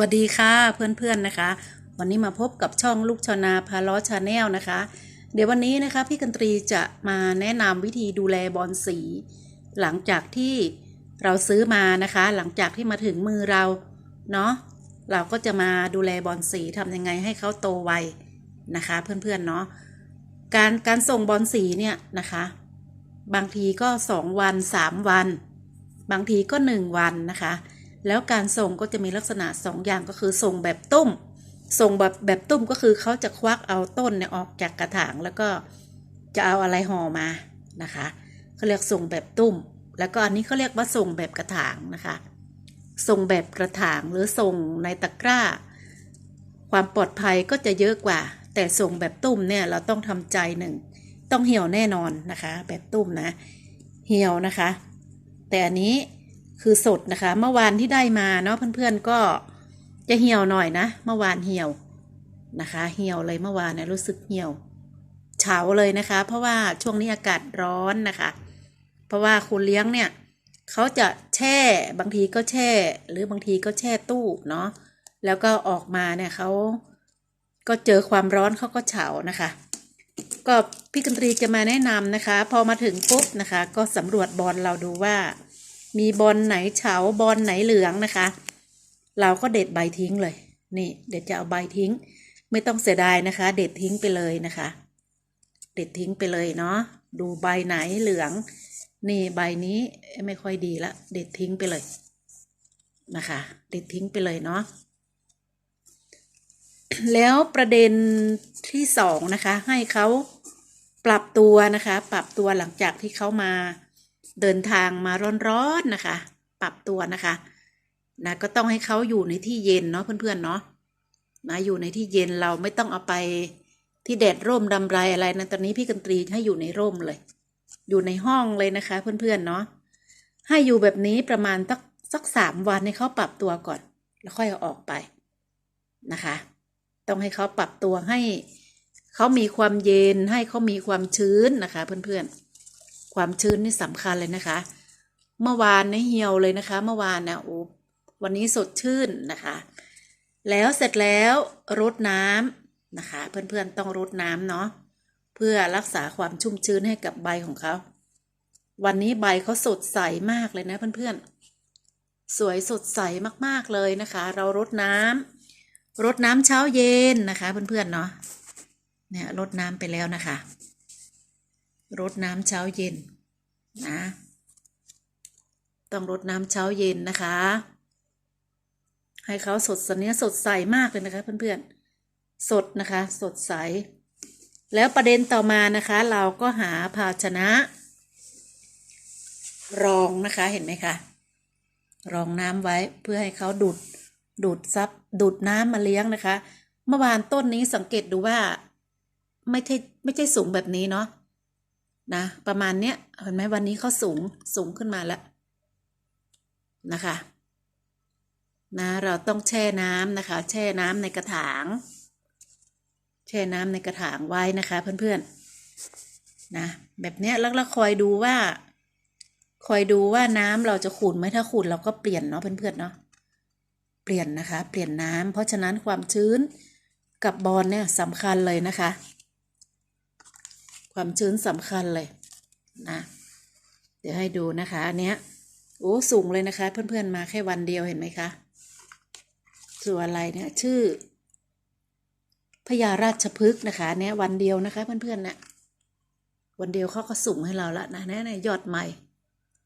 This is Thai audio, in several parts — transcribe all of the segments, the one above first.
วัสดีค่ะเพื่อนๆนะคะ วันนี้มาพบกับช่องลูกชนาพาล้อชาแนลนะคะ เดี๋ยววันนี้นะคะพี่กันตรีจะมาแนะนำวิธีดูแลบอลสี หลังจากที่เราซื้อมานะคะ หลังจากที่มาถึงมือเราเนาะเราก็จะมาดูแลบอลสีทำยังไงให้เขาโตไวนะคะ เพื่อนๆเนาะการการส่งบอลสีเนี่ยนะคะ บางทีก็ 2 วัน 3 วัน บางทีก็ 1 วันนะคะ แล้วการส่งก็จะมีลักษณะ2อย่างก็คือส่งแบบตุ้ม ส่งแบบแบบตุ้มก็คือเขาจะควักเอาต้นเนี่ยออกจากกระถางแล้วก็จะเอาอะไรห่อมานะคะเขาเรียกส่งแบบตุ้ม แล้วก็อันนี้เขาเรียกว่าส่งแบบกระถางนะคะ ส่งแบบกระถางหรือส่งในตะกร้า ความปลอดภัยก็จะเยอะกว่า แต่ส่งแบบตุ้มเนี่ยเราต้องทำใจหนึ่งต้องเหี่ยวแน่นอนนะคะ แบบตุ้มนะ เหี่ยวนะคะ แต่อันนี้ คือสดนะคะ เมื่อวานที่ได้มาเนาะเพื่อนๆก็จะเหี่ยวหน่อยนะ เมื่อวานเหี่ยวนะคะ เหี่ยวเลยเมื่อวานนี่ยรู้สึกเหี่ยวเฉาเลยนะคะ เพราะว่าช่วงนี้อากาศร้อนนะคะ เพราะว่าคุณเลี้ยงเนี่ยเขาจะแช่บางทีก็แช่ หรือบางทีก็แช่ตู้เนาะแล้วก็ออกมาเนี่ยเขาก็เจอความร้อนเขาก็เฉานะคะ ก็พี่กันตรีจะมาแนะนำนะคะ พอมาถึงปุ๊บนะคะ ก็สำรวจบอลเราดูว่า มีบอลไหนเฉาบอลไหนเหลืองนะคะ เราก็เด็ดใบทิ้งเลย นี่เด็ดจะเอาใบทิ้ง ไม่ต้องเสียดายนะคะ เด็ดทิ้งไปเลยนะคะ เด็ดทิ้งไปเลยเนาะดูใบไหนเหลือง นี่ใบนี้ไม่ค่อยดีละ เด็ดทิ้งไปเลยนะคะ เด็ดทิ้งไปเลยเนาะแล้วประเด็นที่สองนะคะ ให้เขาปรับตัวนะคะ ปรับตัวหลังจากที่เขามา เดินทางมาร้อนๆนะคะ ปรับตัวนะคะนะก็ต้องให้เขาอยู่ในที่เย็นเนาะเพื่อนๆเนาะนะอยู่ในที่เย็นเราไม่ต้องเอาไปที่แดดร่มดำไรอะไรนะตอนนี้พี่กันตรีให้อยู่ในร่มเลย อยู่ในห้องเลยนะคะ เพื่อนๆเนาะให้อยู่แบบนี้ประมาณสักสักสามวันให้เขาปรับตัวก่อน แล้วค่อยเอาออกไปนะคะ ต้องให้เขาปรับตัวให้เขามีความเย็นให้เขามีความชื้นนะคะ เพื่อนๆ ความชื้นนี่สำคัญเลยนะคะ เมื่อวานเนี่ยเหี่ยวเลยนะคะ เมื่อวานนะโอ้วันนี้สดชื่นนะคะ แล้วเสร็จแล้วรดน้ำนะคะ เพื่อนๆต้องรดน้ำเนาะเพื่อรักษาความชุ่มชื้นให้กับใบของเขา วันนี้ใบเขาสดใสมากเลยนะเพื่อนๆ สวยสดใสมากๆเลยนะคะ เรารดน้ำรดน้ำเช้าเย็นนะคะ เพื่อนๆเนาะเนี่ยรดน้ำไปแล้วนะคะ รดน้ำเช้าเย็นนะ ต้องรดน้ำเช้าเย็นนะคะ ให้เขาสดสเนี้ยสดใสมากเลยนะคะเพื่อนๆ สดนะคะ สดใส แล้วประเด็นต่อมานะคะ เราก็หาภาชนะ รองนะคะเห็นไหมคะรองน้ำไว้เพื่อให้เขาดูดดูดซับดูดน้ำมาเลี้ยงนะคะ เมื่อวานต้นนี้สังเกตดูว่า ไม่ใช่ไม่ใช่สูงแบบนี้เนาะ นะประมาณเนี้ยเห็นไหมวันนี้เขาสูงสูงขึ้นมาแล้วนะคะนะเราต้องแช่น้ำนะคะ แช่น้ำในกระถาง แช่น้ำในกระถางไว้นะคะ เพื่อนๆนะแบบเนี้ยแล้วเราคอยดูว่า คอยดูว่าน้ำเราจะขุ่นไหมถ้าขุ่นเราก็เปลี่ยนเนาะเพื่อนๆเนาะเปลี่ยนนะคะ เปลี่ยนน้ำเพราะฉะนั้นความชื้นกับบอลเนี่ยสำคัญเลยนะคะ ความชื้นสำคัญเลยนะ เดี๋ยวให้ดูนะคะอันเนี้ยโอ้สูงเลยนะคะ เพื่อนๆมาแค่วันเดียวเห็นไหมคะส่วนอะไรเนี่ยชื่อพญาราชพฤกษ์นะคะเนี้ยวันเดียวนะคะเพื่อนๆเนะวันเดียวเขาก็สูงให้เราละนะเนี่ยยอดใหม่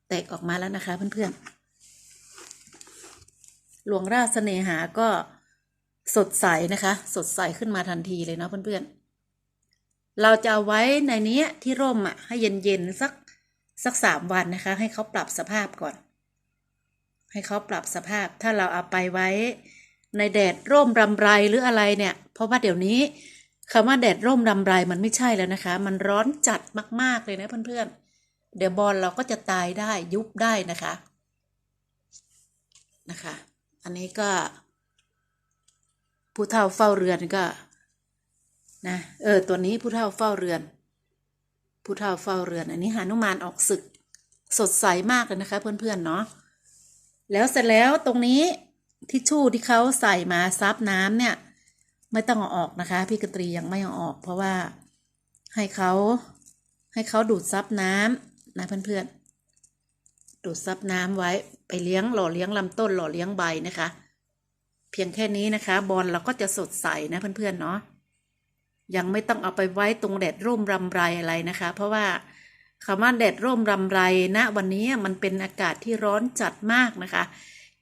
แตกออกมาแล้วนะคะเพื่อนๆหลวงราชเสน่หาก็สดใสนะคะ สดใสขึ้นมาทันทีเลยเนาะเพื่อนๆ เราจะเอาไว้ในนี้ที่ร่มอะให้เย็นๆสักสักสามวันนะคะ ให้เขาปรับสภาพก่อน ให้เขาปรับสภาพ ถ้าเราเอาไปไว้ ในแดดร่มรำไรหรืออะไรเนี่ย เพราะว่าเดี๋ยวนี้คำว่าแดดร่มรำไรมันไม่ใช่แล้วนะคะ มันร้อนจัดมาก ๆ เลยนะเพื่อนๆ เดี๋ยวบอลเราก็จะตายได้ยุบได้นะคะนะคะ อันนี้ก็ ผู้เฒ่าเฝ้าเรือนก็ นะเออตัวนี้ผู้เฒ่าเฝ้าเรือน ผู้เฒ่าเฝ้าเรือน อันนี้หานุมานออกศึก สดใสมากเลยนะคะ เพื่อนๆเนาะแล้วเสร็จแล้วตรงนี้ทิชชู่ที่เขาใส่มาซับน้ำเนี่ย ไม่ต้องเอาออกนะคะ พี่กตรียังไม่เอาออก เพราะว่าให้เขาให้เขาดูดซับน้ำนะเพื่อนๆ ดูดซับน้ำไว้ไปเลี้ยงหล่อเลี้ยงลำต้นหล่อเลี้ยงใบนะคะ เพียงแค่นี้นะคะ บอลเราก็จะสดใสนะเพื่อนๆเนาะ ยังไม่ต้องเอาไปไว้ตรงแดดร่มรำไรอะไรนะคะ เพราะว่าคำว่าแดดร่มรำไรณนะวันนี้มันเป็นอากาศที่ร้อนจัดมากนะคะ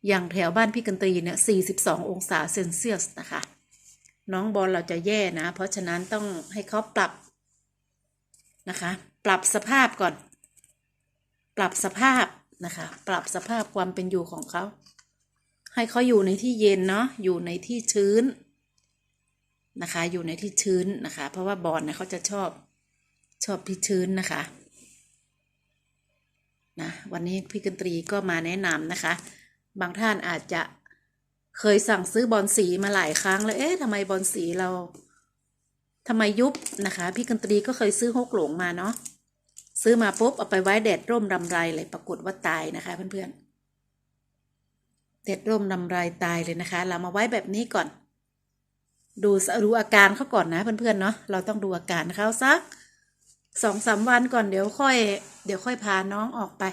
อย่างแถวบ้านพี่กันตรีเนี่ย 42 องศาเซนเซียสนะคะ น้องบอลเราจะแย่นะ เพราะฉะนั้นต้องให้เขาปรับนะคะ ปรับสภาพก่อน ปรับสภาพนะคะ ปรับสภาพความเป็นอยู่ของเขา ให้เขาอยู่ในที่เย็นเนาะ อยู่ในที่ชื้น นะคะ อยู่ในที่ชื้นนะคะ เพราะว่าบอลเนี่ยเขาจะชอบชอบที่ชื้นนะคะนะวันนี้พี่กันตรีก็มาแนะนำนะคะ บางท่านอาจจะเคยสั่งซื้อบอลสีมาหลายครั้งแล้วเอ๊ะทำไมบอลสีเราทำไมยุบนะคะ พี่กันตรีก็เคยซื้อฮกหลงมาเนาะซื้อมาปุ๊บเอาไปไว้แดดร่มรำไรเลยปรากฏว่าตายนะคะเพื่อนๆแดดร่มรำไรตายเลยนะคะ เรามาไว้แบบนี้ก่อน ดูดูอาการเขาก่อนนะเพื่อนๆเนาะเราต้องดูอาการเขาสักสองสามวันก่อนเดี๋ยวค่อย เดี๋ยวค่อยพาน้องออกไป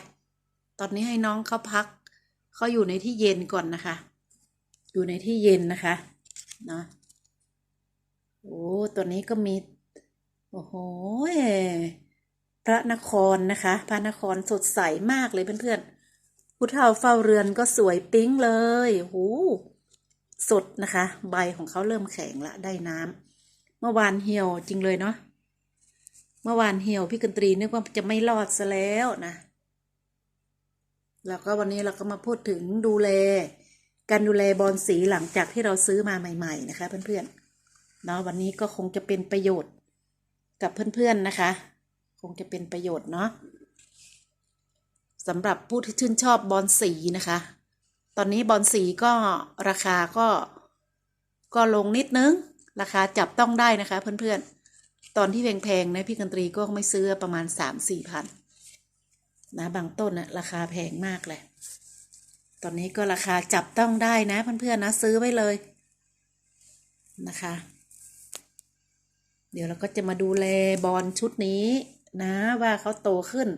ตอนนี้ให้น้องเขาพักเขาอยู่ในที่เย็นก่อนนะคะ อยู่ในที่เย็นนะคะเนาะโอ้ตัวนี้ก็มี โอ้โหพระนครนะคะ พระนครสดใสมากเลยเพื่อนๆผู้เฒ่าเฝ้าเรือนก็สวยปิ๊งเลยโห สดนะคะ ใบของเขาเริ่มแข็งละได้น้ำเมื่อวานเหี่ยวจริงเลยเนาะเมื่อวานเหี่ยวพี่กันตรีนึกว่าจะไม่รอดซะแล้วนะแล้วก็วันนี้เราก็มาพูดถึงดูแล การดูแลบอลสีหลังจากที่เราซื้อมาใหม่ ๆ นะคะ เพื่อนๆเนาะวันนี้ก็คงจะเป็นประโยชน์กับเพื่อนๆนะคะ คงจะเป็นประโยชน์เนาะสำหรับผู้ที่ชื่นชอบบอลสีนะคะ ตอนนี้บอลสีก็ราคาก็ก็ลงนิดนึง ราคาจับต้องได้นะคะเพื่อนๆ ตอนที่แพงๆนะพี่กันตรีก็ไม่ซื้อประมาณสามสี่พันนะบางต้นนะราคาแพงมากเลย ตอนนี้ก็ราคาจับต้องได้นะเพื่อนๆนะซื้อไว้เลยนะคะ เดี๋ยวเราก็จะมาดูแลบอลชุดนี้นะว่าเขาโตขึ้น